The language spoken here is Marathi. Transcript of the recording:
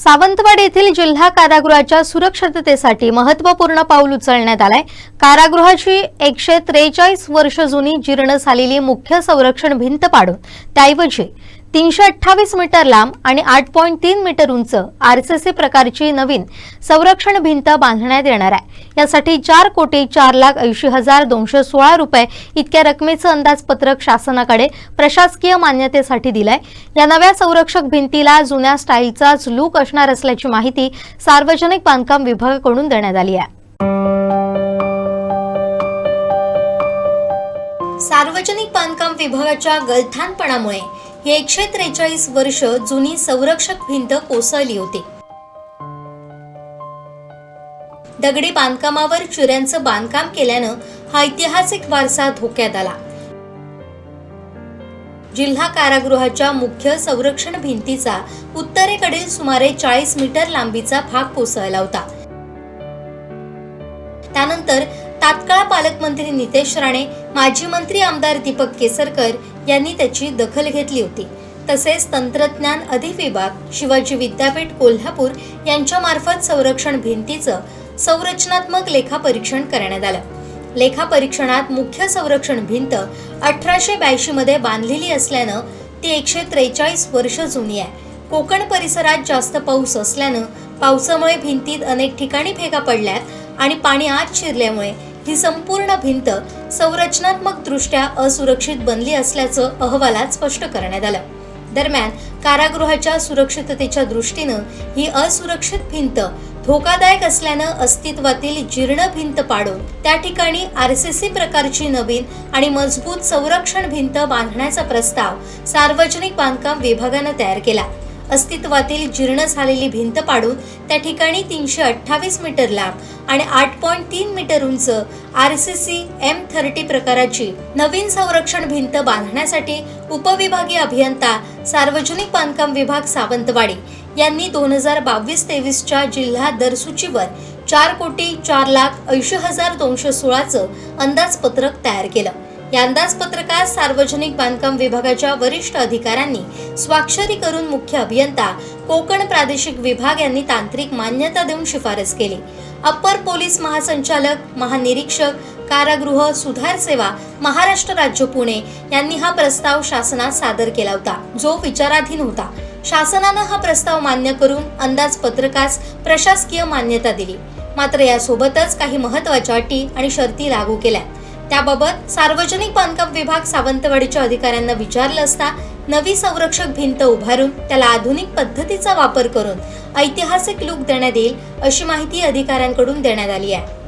सावंतवाडी येथील जिल्हा कारागृहाच्या सुरक्षिततेसाठी महत्त्वपूर्ण पाऊल उचलण्यात आलंय. कारागृहाची एकशे त्रेचाळीस वर्ष जुनी जीर्ण झालेली मुख्य संरक्षण भिंत पाडून त्याऐवजी तीनशे अठ्ठावीस मीटर लांब आणि आठ पॉईंट तीन मीटर उंच आरसीसी प्रकारची नवीन संरक्षण भिंत बांधण्यात येणार आहे. यासाठी चार कोटी चार लाख ऐंशी हजार दोनशे सोळा रुपये इतक्या रकमेचं अंदाजपत्रक शासनाकडे प्रशासकीय मान्यतेसाठी दिलंय. या नव्या संरक्षक भिंतीला जुन्या स्टाईलचाच लूक असणार असल्याची माहिती सार्वजनिक बांधकाम विभागाकडून देण्यात आली आहे. सार्वजनिक बांधकाम विभागाच्या गलथानपणामुळे ही एकशे त्रेचाळीस वर्ष जुनी संरक्षक भिंत कोसळली होती. दगडी बांधकामावर चिऱ्यांचं बांधकाम केल्यानं हा ऐतिहासिक वारसा धोक्यात आला. जिल्हा कारागृहाच्या मुख्य संरक्षण भिंतीचा उत्तरेकडील सुमारे चाळीस मीटर लांबीचा भाग कोसळला होता. त्यानंतर तात्काळ पालकमंत्री नितेश राणे माजी मंत्री आमदार दीपक केसरकर यांनी त्याची दखल घेतली होती. तसेच तंत्रज्ञान अधिविभाग शिवाजी विद्यापीठ कोल्हापूर यांच्यामार्फत संरक्षण भिंतीचं संरचनात्मक लेखापरीक्षण करण्यात आलं. लेखापरीक्षणात मुख्य संरक्षण भिंत अठराशे ब्याऐंशी मध्ये बांधलेली असल्यानं ती एकशे त्रेचाळीस वर्ष जुनी आहे. कोकण परिसरात जास्त पाऊस असल्यानं पावसामुळे भिंतीत अनेक ठिकाणी भेगा पडल्यात आणि पाणी आत शिरल्यामुळे ही संपूर्ण भिंत संरचनात्मक दृष्ट्या असुरक्षित बनली असल्याचं अहवालात स्पष्ट करण्यात आलं. दरम्यान कारागृहाच्या सुरक्षिततेच्या दृष्टीनं ही असुरक्षित भिंत धोकादायक असल्यानं अस्तित्वातील जीर्ण भिंत पाडून त्या ठिकाणी आरसीसी प्रकारची नवीन आणि मजबूत संरक्षण भिंत बांधण्याचा प्रस्ताव सार्वजनिक बांधकाम विभागानं तयार केला. अस्तित्वातील जीर्ण झालेली भिंत पाडून त्या ठिकाणी तीनशे अठ्ठावीस मीटर लांब आणि आठ पॉईंट तीन मीटर उंच R C C M thirty प्रकाराची नवीन संरक्षण भिंत बांधण्यासाठी उपविभागीय अभियंता सार्वजनिक बांधकाम विभाग सावंतवाडी यांनी दोन हजार बावीस तेवीसच्या जिल्हा दरसूचीवर चार कोटी चार लाख ऐंशी हजार दोनशे सोळाचं अंदाजपत्रक तयार केलं. या अंदाजपत्रकात सार्वजनिक बांधकाम विभागाच्या वरिष्ठ अधिकाऱ्यांनी स्वाक्षरी करून मुख्य अभियंता कोकण प्रादेशिक विभाग यांनी तांत्रिक मान्यता देऊन शिफारस केली. अप्पर पोलीस महासंचालक महानिरीक्षक कारागृह सुधार सेवा महाराष्ट्र राज्य पुणे यांनी हा प्रस्ताव शासनात सादर केला होता जो विचाराधीन होता. शासनानं हा प्रस्ताव मान्य करून अंदाजपत्रकास प्रशासकीय मान्यता दिली. मात्र यासोबतच काही महत्त्वाच्या अटी आणि शर्ती लागू केल्या. त्याबाबत सार्वजनिक बांधकाम विभाग सावंतवाडीच्या अधिकाऱ्यांना विचारलं असता नवी संरक्षक भिंत उभारून त्याला आधुनिक पद्धतीचा वापर करून ऐतिहासिक लूक देण्यात येईल अशी माहिती अधिकाऱ्यांकडून देण्यात आली आहे.